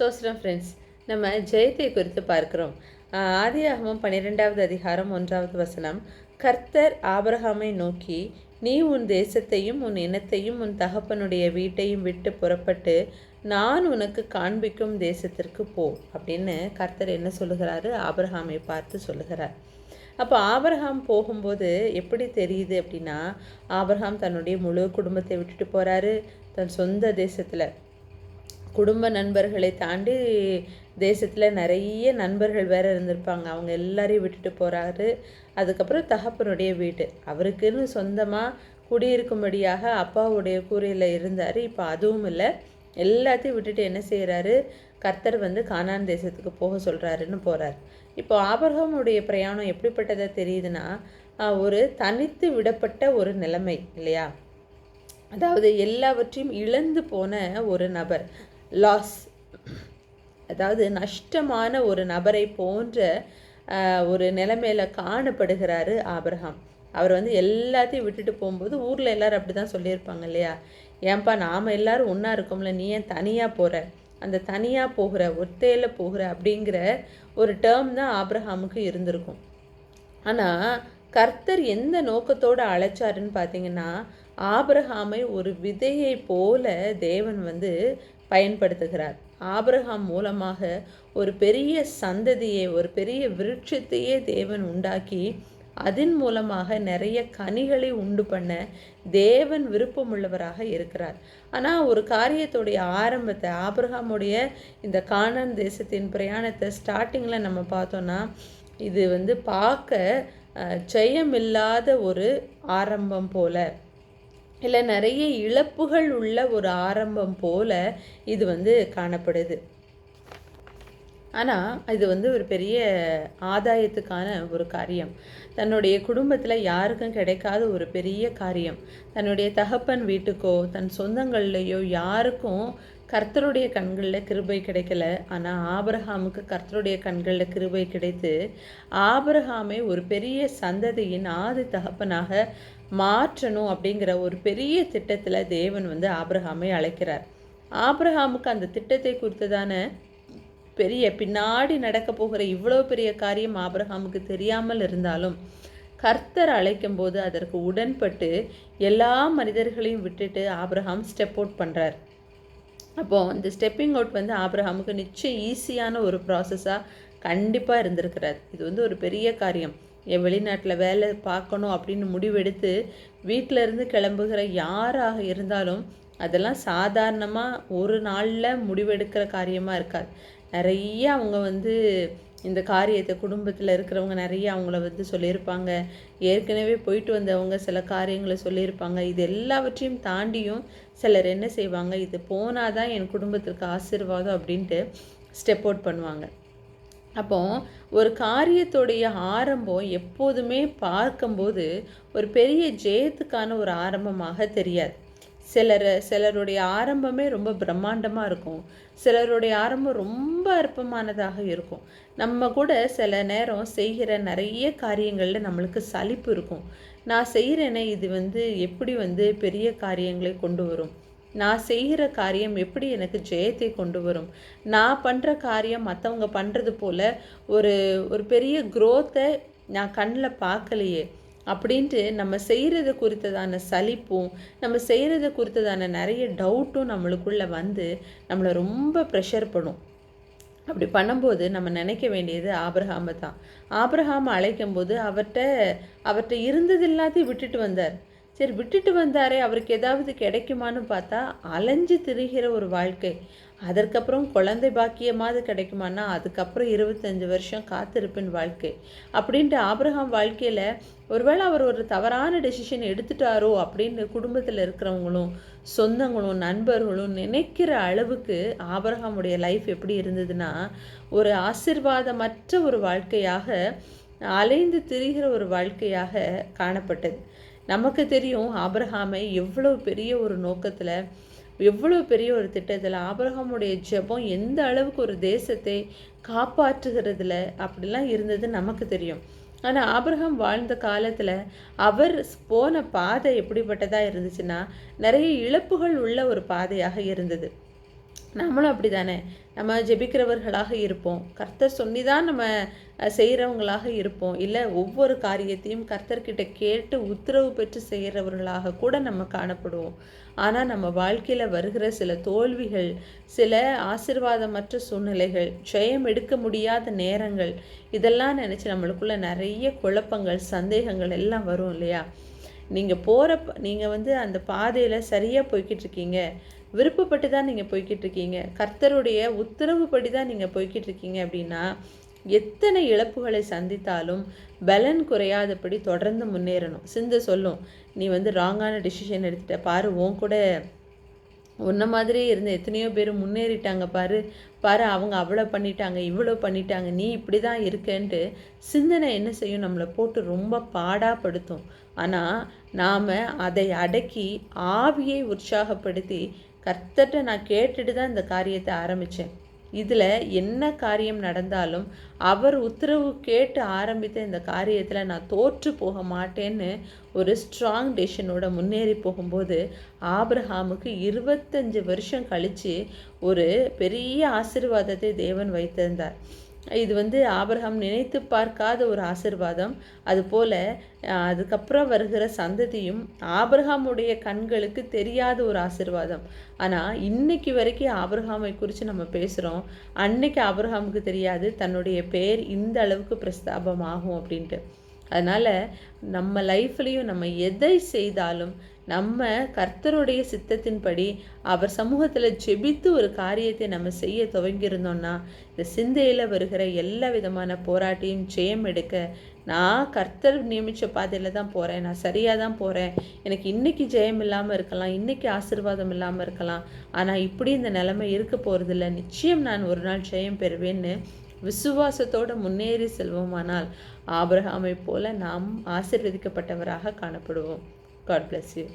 சோஸ்ரம் friends நம்ம ஜெயத்தை குறித்து பார்க்கிறோம். ஆதியாகமும் பன்னிரெண்டாவது அதிகாரம் ஒன்றாவது வசனம். கர்த்தர் ஆபரகாமை நோக்கி நீ உன் தேசத்தையும் உன் இனத்தையும் உன் தகப்பனுடைய வீட்டையும் விட்டு புறப்பட்டு நான் உனக்கு காண்பிக்கும் தேசத்திற்கு போ. அப்படின்னு கர்த்தர் என்ன சொல்லுகிறாரு? ஆபிரகாமை பார்த்து சொல்லுகிறார். அப்போ ஆபரகாம் போகும்போது எப்படி தெரியுது அப்படின்னா ஆபரகாம் தன்னுடைய முழு குடும்பத்தை விட்டுட்டு போகிறாரு தன் சொந்த தேசத்தில். குடும்ப நண்பர்களை தாண்டி தேசத்தில் நிறைய நண்பர்கள் வேற இருந்திருப்பாங்க. அவங்க எல்லாரையும் விட்டுட்டு போகிறாரு அதுக்கப்புறம் தகப்பனுடைய வீடு. அவருக்குன்னு சொந்தமாக குடியிருக்கும்படியாக அப்பாவுடைய கூரையில் இருந்தார். இப்போ அதுவும் இல்லை. எல்லாத்தையும் விட்டுட்டு என்ன செய்கிறாரு கர்த்தர் வந்து கானான் தேசத்துக்கு போக சொல்கிறாருன்னு போகிறார் இப்போ ஆபரகமுடைய பிரயாணம் எப்படிப்பட்டதாக தெரியுதுன்னா ஒரு தனித்து விடப்பட்ட ஒரு நிலைமை இல்லையா? அதாவது எல்லாவற்றையும் இழந்து போன ஒரு நபர். லாஸ் அதாவது நஷ்டமான ஒரு நபரை போன்ற ஒரு நிலைமையில காணப்படுகிறாரு ஆபிரகாம். அவர் வந்து எல்லாத்தையும் விட்டுட்டு போகும்போது ஊரில் எல்லாரும் அப்படி தான் சொல்லியிருப்பாங்க இல்லையா? ஏன்பா நாம் எல்லாரும் ஒன்றா இருக்கோம்ல நீ ஏன் தனியாக போகிற அந்த தனியாக போகிற ஒத்தையில் போகிற அப்படிங்கிற ஒரு டேர்ம் தான் ஆபிரகாமுக்கு இருந்திருக்கும். ஆனால் கர்த்தர் எந்த நோக்கத்தோடு அழைச்சாருன்னு பார்த்தீங்கன்னா ஆபிரகாமை ஒரு விதையை போல தேவன் வந்து பயன்படுத்துகிறார். ஆபிரகாம் மூலமாக ஒரு பெரிய சந்ததியை ஒரு பெரிய விருட்சத்தையே தேவன் உண்டாக்கி அதன் மூலமாக நிறைய கனிகளை உண்டு பண்ண தேவன் விருப்பமுள்ளவராக இருக்கிறார். ஆனால் ஒரு காரியத்துடைய ஆரம்பத்தை ஆபிரகாமுடைய இந்த கானான் தேசத்தின் பிரயாணத்தை ஸ்டார்டிங்கில் நம்ம பார்த்தோன்னா இது வந்து பார்க்க செய்யமில்லாத ஜெயமில்லாத ஒரு ஆரம்பம் போல. இல்லை நிறைய இழப்புகள் உள்ள ஒரு ஆரம்பம் போல இது வந்து காணப்படுது. ஆனால் இது வந்து ஒரு பெரிய ஆதாயத்துக்கான ஒரு காரியம். தன்னுடைய குடும்பத்தில் யாருக்கும் கிடைக்காத ஒரு பெரிய காரியம். தன்னுடைய தகப்பன் வீட்டுக்கோ தன் சொந்தங்கள்லையோ யாருக்கும் கர்த்தருடைய கண்களில் கிருபை கிடைக்கல. ஆனால் ஆபரஹாமுக்கு கர்த்தருடைய கண்களில் கிருபை கிடைத்து ஆபரஹாமே ஒரு பெரிய சந்ததியின் ஆதி தகப்பனாக மாற்றணும் அப்படிங்கிற ஒரு பெரிய திட்டத்தில் தேவன் வந்து ஆப்ரஹாமை அழைக்கிறார். ஆப்ரஹாமுக்கு அந்த திட்டத்தை குறித்ததான பெரிய பின்னாடி நடக்க போகிற இவ்வளோ பெரிய காரியம் ஆப்ரஹாமுக்கு தெரியாமல் இருந்தாலும் கர்த்தர் அழைக்கும் போது அதற்கு உடன்பட்டு எல்லா மனிதர்களையும் விட்டுட்டு ஆப்ரஹாம் ஸ்டெப் அவுட் பண்ணுறார் அப்போது இந்த ஸ்டெப்பிங் அவுட் வந்து ஆப்ரஹாமுக்கு நிச்சயம் ஈஸியான ஒரு ப்ராசஸாக கண்டிப்பாக இருந்திருக்கிறார். இது வந்து ஒரு பெரிய காரியம். என் வெளிநாட்டில் வேலை பார்க்கணும் அப்படின்னு முடிவெடுத்து வீட்டில் இருந்து கிளம்புகிற யாராக இருந்தாலும் அதெல்லாம் சாதாரணமாக ஒரு நாளில் முடிவெடுக்கிற காரியமாக இருக்காது. நிறைய அவங்க வந்து இந்த காரியத்தை குடும்பத்தில் இருக்கிறவங்க நிறைய அவங்கள வந்து சொல்லியிருப்பாங்க. ஏற்கனவே போயிட்டு வந்தவங்க சில காரியங்களை சொல்லியிருப்பாங்க. இது எல்லாவற்றையும் தாண்டியும் சிலர் என்ன செய்வாங்க? இது போனாதான் என் குடும்பத்திற்கு ஆசீர்வாதம் அப்படின்ட்டு ஸ்டெப் அவுட் பண்ணுவாங்க. அப்போ ஒரு காரியத்துடைய ஆரம்பம் எப்போதுமே பார்க்கும்போது ஒரு பெரிய ஜெயத்துக்கான ஒரு ஆரம்பமாக தெரியாது. சிலர் சிலருடைய ஆரம்பமே ரொம்ப பிரம்மாண்டமாக இருக்கும். சிலருடைய ஆரம்பம் ரொம்ப அற்பமானதாக இருக்கும். நம்ம கூட சில நேரம் செய்கிற நிறைய காரியங்களில் நம்மளுக்கு சலிப்பு இருக்கும். நான் செய்கிறேனே இது வந்து எப்படி வந்து பெரிய காரியங்களை கொண்டு வரும்? நான் செய்கிற காரியம் எப்படி எனக்கு ஜெயத்தை கொண்டு வரும்? நான் பண்ணுற காரியம் மற்றவங்க பண்ணுறது போல் ஒரு ஒரு பெரிய குரோத்தை நான் கண்ணில் பார்க்கலையே. அப்படின்ட்டு நம்ம செய்கிறது குறித்ததான சலிப்பும் நம்ம செய்கிறது குறித்ததான நிறைய டவுட்டும் நம்மளுக்குள்ளே வந்து நம்மளை ரொம்ப ப்ரெஷர் பண்ணும் அப்படி பண்ணும்போது நம்ம நினைக்க வேண்டியது ஆபிரஹாமை தான். ஆபிரகாம் அழைக்கும்போது அவர்கிட்ட அவர்கிட்ட இருந்தது எல்லாத்தையும் விட்டுட்டு வந்தார். சரி விட்டுட்டு வந்தாரே அவருக்கு ஏதாவது கிடைக்குமான்னு பார்த்தா அலைஞ்சு திரிகிற ஒரு வாழ்க்கை. அதற்கப்புறம் குழந்தை பாக்கியமாவது கிடைக்குமான்னா அதுக்கப்புறம் இருபத்தஞ்சு வருஷம் காத்திருப்பின் வாழ்க்கை. அப்படின்ட்டு ஆபிரகாம் வாழ்க்கையில் ஒருவேளை அவர் ஒரு தவறான டெசிஷன் எடுத்துட்டாரோ அப்படின்னு குடும்பத்தில் இருக்கிறவங்களும் சொந்தங்களும் நண்பர்களும் நினைக்கிற அளவுக்கு ஆபிரகாமுடைய லைஃப் எப்படி இருந்ததுன்னா ஒரு ஆசிர்வாதமற்ற ஒரு வாழ்க்கையாக அலைந்து திரிகிற ஒரு வாழ்க்கையாக காணப்பட்டது. நமக்கு தெரியும் ஆபிரகாமை எவ்வளோ பெரிய ஒரு நோக்கத்தில் எவ்வளோ பெரிய ஒரு திட்டத்தில் ஆபிரகாமுடைய ஜெபம் எந்த அளவுக்கு ஒரு தேசத்தை காப்பாற்றுகிறதுல அப்படிலாம் இருந்தது நமக்கு தெரியும். ஆனால் ஆபிரகாம் வாழ்ந்த காலத்தில் அவர் போன பாதை எப்படிப்பட்டதாக இருந்துச்சுன்னா நிறைய இழப்புகள் உள்ள ஒரு பாதையாக இருந்தது. நம்மளும் அப்படி தானே நம்ம ஜெபிக்கிறவர்களாக இருப்போம். கர்த்தர் சொல்லி தான் நம்ம செய்கிறவங்களாக இருப்போம். இல்லை ஒவ்வொரு காரியத்தையும் கர்த்தர்கிட்ட கேட்டு உத்தரவு பெற்று செய்கிறவர்களாக கூட நம்ம காணப்படுவோம். ஆனால் நம்ம வாழ்க்கையில் வருகிற சில தோல்விகள் சில ஆசிர்வாதமற்ற சூழ்நிலைகள் ஜெயம் எடுக்க முடியாத நேரங்கள் இதெல்லாம் நினச்சி நம்மளுக்குள்ள நிறைய குழப்பங்கள் சந்தேகங்கள் எல்லாம் வரும் இல்லையா? நீங்கள் போகிற நீங்கள் வந்து அந்த பாதையில் சரியாக போய்கிட்டு இருக்கீங்க விருப்பப்பட்டு தான் நீங்கள் போய்கிட்டு இருக்கீங்க கர்த்தருடைய உத்தரவுப்படி தான் நீங்கள் போய்கிட்டு இருக்கீங்க அப்படின்னா எத்தனை இழப்புகளை சந்தித்தாலும் பலன் குறையாதபடி தொடர்ந்து முன்னேறணும். சிந்த சொல்லும் நீ வந்து ராங்கான டிசிஷன் எடுத்துட்ட பாரு உன் கூட உன்ன மாதிரியே இருந்த எத்தனையோ பேர் முன்னேறிட்டாங்க பாரு. பாரு அவங்க அவ்வளோ பண்ணிட்டாங்க இவ்வளோ பண்ணிட்டாங்க நீ இப்படி தான் இருக்கேன்ட்டு சிந்தனை என்ன செய்யும்? நம்மளை போட்டு ரொம்ப பாடாப்படுத்தும். ஆனால் நாம் அதை அடக்கி ஆவியை உற்சாகப்படுத்தி கர்த்தட்ட நான் கேட்டுட்டு தான் இந்த காரியத்தை ஆரம்பித்தேன் இதில் என்ன காரியம் நடந்தாலும் அவர் உத்தரவு கேட்டு ஆரம்பித்த இந்த காரியத்தில் நான் தோற்று போக மாட்டேன்னு ஒரு ஸ்ட்ராங் டெசிஷனோட முன்னேறி போகும்போது ஆப்ரஹாமுக்கு இருபத்தஞ்சு வருஷம் கழித்து ஒரு பெரிய ஆசிர்வாதத்தை தேவன் வைத்திருந்தார். இது வந்து ஆபரகம் நினைத்து பார்க்காத ஒரு ஆசிர்வாதம். அதுபோல் அதுக்கப்புறம் வருகிற சந்ததியும் ஆபரகாமுடைய கண்களுக்கு தெரியாத ஒரு ஆசிர்வாதம். ஆனால் இன்னைக்கு வரைக்கும் ஆபிரகாமை குறித்து நம்ம பேசுகிறோம் அன்னைக்கு ஆபரகாமுக்கு தெரியாது தன்னுடைய பேர் இந்த அளவுக்கு பிரஸ்தாபம் ஆகும் அப்படின்ட்டு. அதனால் நம்ம லைஃப்லேயும் நம்ம எதை செய்தாலும் நம்ம கர்த்தருடைய சித்தத்தின்படி அவர் சமூகத்தில் ஜெபித்து ஒரு காரியத்தை நம்ம செய்ய துவங்கியிருந்தோம்னா இந்த சிந்தையில் வருகிற எல்லா விதமான போராட்டையும் ஜெயம் எடுக்க நான் கர்த்தர் நியமித்த பாதையில் தான் போகிறேன் நான் சரியாக தான் போகிறேன் எனக்கு இன்றைக்கி ஜெயம் இல்லாமல் இருக்கலாம் இன்றைக்கி ஆசிர்வாதம் இல்லாமல் இருக்கலாம். ஆனால் இப்படி இந்த நிலைமை இருக்க போகிறதில்ல நிச்சயம் நான் ஒரு நாள் ஜெயம் பெறுவேன்னு விசுவாசத்தோடு முன்னேறி செல்வோமானால் ஆபிரகாமை போல நாம் ஆசிர்வதிக்கப்பட்டவராக காணப்படுவோம். God bless you.